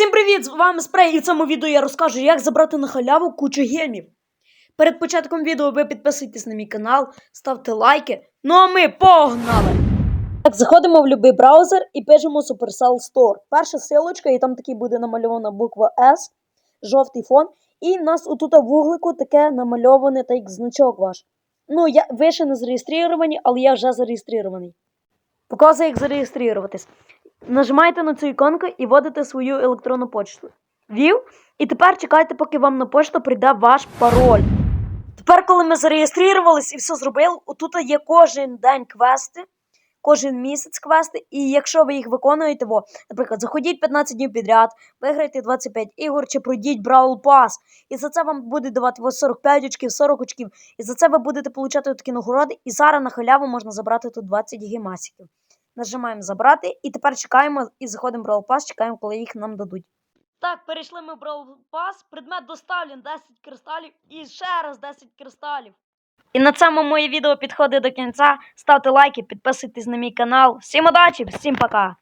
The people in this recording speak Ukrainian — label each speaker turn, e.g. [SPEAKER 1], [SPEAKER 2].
[SPEAKER 1] Всім привіт! З вами Спрей, і в цьому відео я розкажу, як забрати на халяву кучу гемів. Перед початком відео ви підписуйтесь на мій канал, ставте лайки. Ну а ми погнали! Так, заходимо в будь-який браузер і пишемо Supercell Store. Перша силочка, і там таки буде намальована буква S, жовтий фон. І в нас отут в вуглику таке намальоване як значок ваш. Ну, я, ви ще не зареєстровані, але я вже зареєстрований. Показую, як зареєструватись. Нажимаєте на цю іконку і вводите свою електронну почту. Ввів. І тепер чекайте, поки вам на пошту прийде ваш пароль. Тепер, коли ми зареєструвались і все зробили, отут є кожен день квести, кожен місяць квести. І якщо ви їх виконуєте, во, наприклад, заходіть 15 днів підряд, виграйте 25 ігор чи пройдіть Brawl Pass. І за це вам буде давати ось 45 очків, 40 очків. І за це ви будете получати такі нагороди. І зараз на халяву можна забрати тут 20 гемасиків. Нажимаємо забрати, і тепер чекаємо і заходимо в Brawl Pass, чекаємо, коли їх нам дадуть. Так, перейшли ми в Brawl Pass, предмет доставлен 10 кристалів і ще раз 10 кристалів. І на цьому моє відео підходить до кінця. Ставте лайки, підписуйтесь на мій канал. Всім удачі, всім пока!